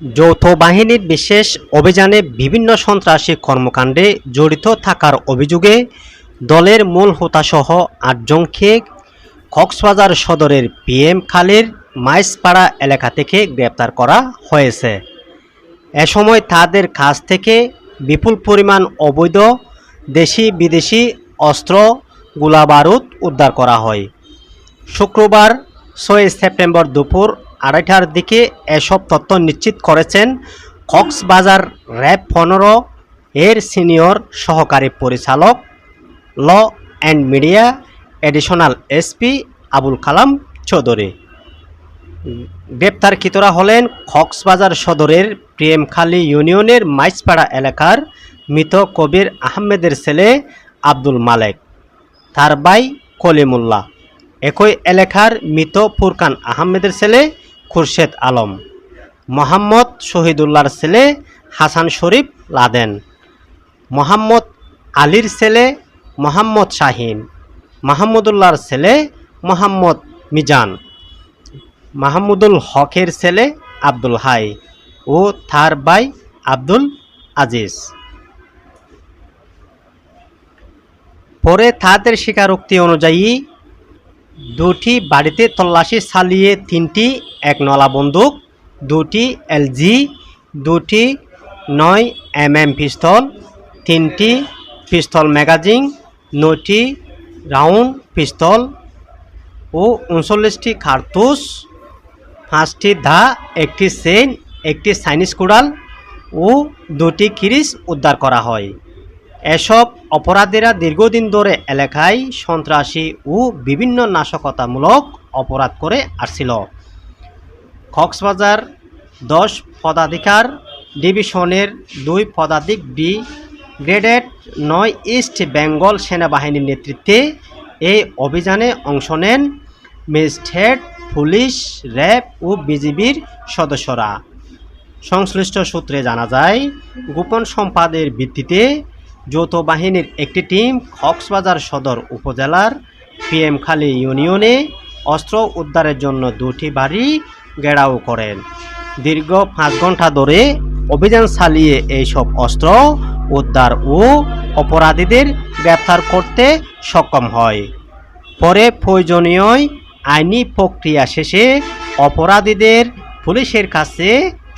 যৌথ বাহিনীর বিশেষ অভিযানে বিভিন্ন সন্ত্রাসী কর্মকাণ্ডে জড়িত থাকার অভিযোগে দলের মূল হোতাসহ আটজনকে কক্সবাজার সদরের পিএম খালের মাইসপাড়া এলাকা থেকে গ্রেপ্তার করা হয়েছে। এ সময় তাদের কাছ থেকে বিপুল পরিমাণ অবৈধ দেশি বিদেশি অস্ত্র, গোলাবারুদ উদ্ধার করা হয়। শুক্রবার ছয় সেপ্টেম্বর দুপুর আড়াইটার দিকে এসব তথ্য নিশ্চিত করেছেন কক্সবাজার র্যাব পনেরো এর সিনিয়র সহকারী পরিচালক, law and media additional SP Abul Kalam Chowdhury. গ্রেপ্তারকৃতরা হলেন কক্সবাজার সদরের প্রিয়েমখালী ইউনিয়নের মাইসপাড়া এলাকার মৃত কবির আহমেদের ছেলে আব্দুল মালেক, তার ভাই কলিমুল্লাহ। একই এলাকার মৃত ফুরকান আহমেদের ছেলে খুরশেদ আলম। মোহাম্মদ শহীদুল্লাহর ছেলে হাসান শরীফ লাদেন। মোহাম্মদ আলীর ছেলে মোহাম্মদ শাহিন। মাহমুদুল্লাহর ছেলে মোহাম্মদ মিজান। মাহমুদুল হকের ছেলে আব্দুল হাই ও তার ভাই আব্দুল আজিজ। পরে তাদের স্বীকারোক্তি অনুযায়ী দুটি বাড়িতে তল্লাশি চালিয়ে তিনটি, এক নলা বন্দুক, দুটি এলজি, দুটি নয় এম এম পিস্তল, তিনটি পিস্তল ম্যাগাজিন, নয়টি রাউন্ড পিস্তল ও উনচল্লিশটি কার্তুস পাঁচটি ধা একটি চেইন একটি চাইনিজ কুড়াল ও দুটি কিরিস উদ্ধার করা হয়। এসব অপরাধীরা দীর্ঘদিন ধরে এলাকায় সন্ত্রাসী ও বিভিন্ন নাশকতামূলক অপরাধ করে আসছিল। কক্সবাজার দশ পদাধিকার ডিভিশনের দুই পদাধিক বি গ্রেডেড নয় ইস্ট বেঙ্গল সেনাবাহিনীর নেতৃত্বে এই অভিযানে অংশ নেন ম্যাজিস্ট্রেট, পুলিশ, র্যাব ও বিজিবির সদস্যরা। সংশ্লিষ্ট সূত্রে জানা যায়, গোপন সম্পাদের ভিত্তিতে যৌথ বাহিনীর একটি টিম কক্সবাজার সদর উপজেলার পিএমখালী ইউনিয়নে অস্ত্র উদ্ধারের জন্য দুটি বাড়ি ঘেরাও করেন। দীর্ঘ পাঁচ ঘণ্টা ধরে অভিযান চালিয়ে এইসব অস্ত্র উদ্ধার ও অপরাধীদের গ্রেপ্তার করতে সক্ষম হয়। পরে প্রয়োজনীয় আইনি প্রক্রিয়া শেষে অপরাধীদের পুলিশের কাছে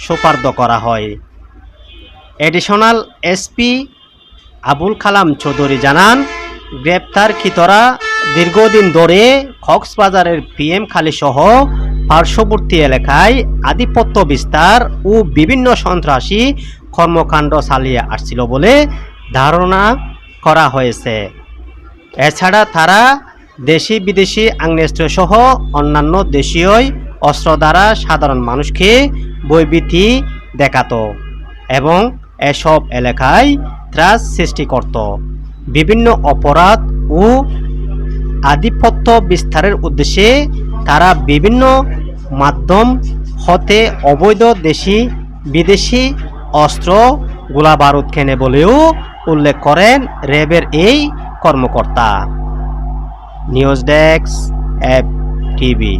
সোপার্দ করা হয়। এডিশনাল এসপি আবুল কালাম চৌধুরী জানান, গ্রেপ্তারকৃতরা দীর্ঘদিন ধরে কক্সবাজারের পিএম খালি সহ পার্শ্ববর্তী এলাকায় আধিপত্য বিস্তার ও বিভিন্ন সন্ত্রাসী কর্মকাণ্ড চালিয়ে আসছিল বলে ধারণা করা হয়েছে। এছাড়া তারা দেশি বিদেশি আগ্নেয়াস্ত্র সহ অন্যান্য দেশীয় অস্ত্র দ্বারা সাধারণ মানুষকে বৈবিধি দেখাতো এবং এসব এলাকায় ত্রাস সৃষ্টি করত। বিভিন্ন অপরাধ ও আধিপত্য বিস্তারের উদ্দেশ্যে তারা বিভিন্ন মাধ্যম হতে অবৈধ দেশি, বিদেশি অস্ত্র গোলা বারুদ কেনে বলেও উল্লেখ করেন র্যাবের এই কর্মকর্তা। News desk app TV.